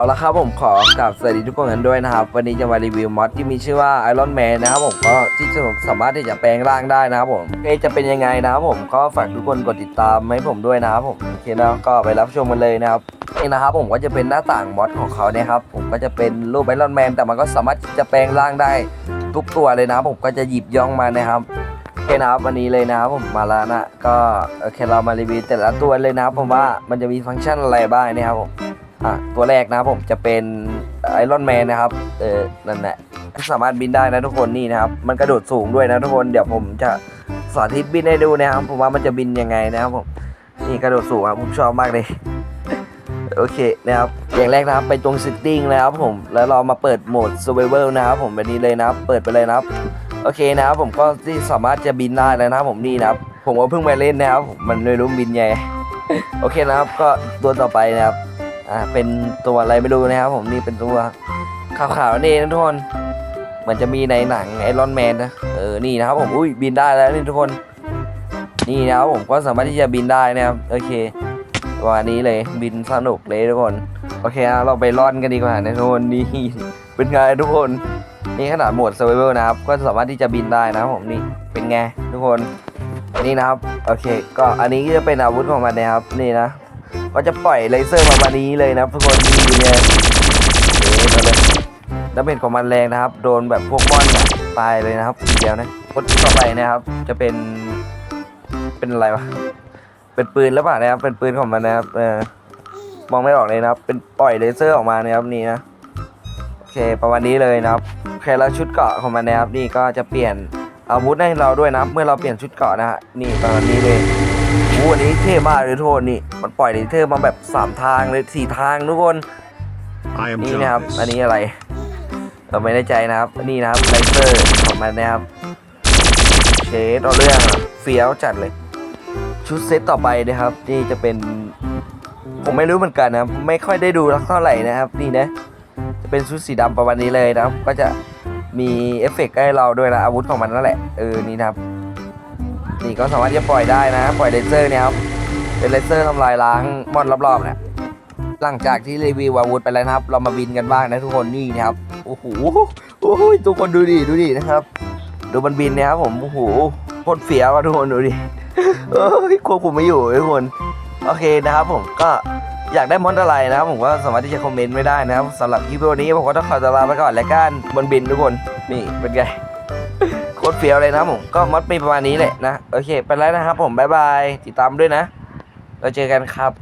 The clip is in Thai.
เอาละครับผมขอกราบสวัสดีทุกคนกันด้วยนะครับ วันนี้จะมารีวิวมอดที่มีชื่อว่า Iron Man นะครับผมก็ที่จะสามารถที่จะแปลงร่างได้นะครับผมเอจะเป็นยังไงนะครับผมก็ฝากทุกคนกดติดตามให้ผมด้วยนะครับผมโอเคนะก็ไปรับชมกันเลยนะครับนี่นะครับผมก็จะเป็นหน้าต่างมอดของเขาเนี่ยครับผมก็จะเป็นรูป Iron Man แต่มันก็สามารถจะแปลงร่างได้ทุกตัวเลยนะครับผมก็จะหยิบย่องมานะครับโอเคนะครับวันนี้เลยนะครับผมมาแล้วนะก็โอเคเรามารีวิวแต่ละตัวเลยนะครับผมว่ามันจะมีฟังก์ชันอะไรบ้างนะครับผม อะตัวแรกนะครับผมจะเป็นไอรอนแมนนะครับ เออนั่นแหละสามารถบินได้นะทุกคนนี่นะครับ มันกระโดดสูงด้วยนะทุกคนเดี๋ยวผมจะสาธิตบินให้ดูนะครับผมว่ามันจะบินยังไงนะครับผมนี่กระโดดสูงอะผมชอบมากเลยโอเคนะครับอย่างแรกนะครับไปตรง setting นะครับผมแล้วเรามาเปิดโหมด survival นะครับผมแบบนี้เลยนะครับ เปิดไปเลยนะครับโอเคนะครับผมก็ที่สามารถจะบินได้แล้วนะครับผมนี่นะครับ ผมก็เพิ่งมาเล่นนะครับมมันไม่รู้บินไงโอเคนะครับก็ตัวต่อไปนะครับ อ่าเป็นตัวอะไรไม่รู้นะครับผมนี่เป็นตัวขาวๆนี่นะทุกคนเหมือนจะมีในหนังไอรอนแมนนะเออนี่นะครับผมอุ้ยบินได้แล้วนี่ทุกคน นี่นะครับผมก็สามารถที่จะบินได้นะครับโอเควันนี้เลยบินสนุกเลยทุกคนโอเคเราไปร่อนกันดีกว่านะทุกคนนี่เป็นไงทุกคนนี่ขนาดโหมด survival นะครับ ก็สามารถที่จะบินได้นะครับผมนี่เป็นไงทุกคนนี่นะครับ โอเค ก็อันนี้จะเป็นอาวุธของมันนะครับ นี่นะ ก็จะปล่อยเลเซอร์มาวันนี้เลยนะทุกคนนี่เนี่ยเอ๊ะมาเลยแล้วเป็นของมันแรงนะครับ โดนแบบพวกมอนเนี่ยตายเลยนะครับทีเดียวนะคนต่อไปนะครับ จะเป็น เป็นอะไรวะ เป็นปืนหรือเปล่านะครับ เป็นปืนของมันนะครับ เออมองไม่ออกเลยนะครับ เป็นปล่อยเลเซอร์ออกมานะครับนี่นะโอเคประมาณนี้เลยนะครับโอเคแล้วชุดเกราะของมันนะครับ นี่ก็จะเปลี่ยนอาวุธให้เราด้วยนะเมื่อเราเปลี่ยนชุดเกราะนะฮะนี่ประมาณนี้เลย อ้โหอันนี้เท่มากเลยทุกคนนี่ มันปล่อยเลเซอร์มาแบบ 3 ทางเลยสี่ทางทุกคน I am นี่นะครับ Jarvis. อันนี้อะไร เราไม่แน่ใจนะครับ นี่นะครับเลเซอร์ของมันนะครับเชดเอาเรื่องอะเฟี้ยวจัดเลย ชุดเซตต่อไปนะครับ นี่จะเป็น ผมไม่รู้เหมือนกันนะครับไม่ค่อยได้ดูเท่าไหร่นะครับ นี่นะ จะเป็นชุดสีดำประมาณนี้เลยนะครับ ก็จะมีเอฟเฟกต์ให้เราด้วยนะอาวุธของมันนั่นแหละ เออ นี่นะครับ นี่ก็สามารถจะปล่อยได้นะ ปล่อยเลเซอร์เนี่ยครับ เป็นเลเซอร์ทำลายล้างมอนรอบๆเนี่ยหลังจากที่รีวิวอาวุธไปแล้วนะครับ เรามาบินกันบ้างนะทุกคนนี่นะครับ โอ้โห โอ้โหทุกคนดูดิ ดูดินะครับ ดูมันบินนะครับผม โอ้โหโคตรเฟี้ยวอะทุกคนดูดิเอ้ยควบคุมไม่อยู่ทุกคน โอเคนะครับผมก็อยากได้มอนอะไรนะครับผมก็สามารถที่จะคอมเมนต์ไว้ได้นะครับสำหรับคลิปวิดีโอนี้ผมก็ต้องขอตัวลาไปก่อนแล้วกันบนบินทุกคน นี่เป็นไง ตรเฟี้ยวเลยนะครับผมก็มอดมีประมาณนี้แหละนะ โอเค ไปแล้วนะครับผม บ๊ายบาย ติดตามด้วยนะ เราเจอกันครับ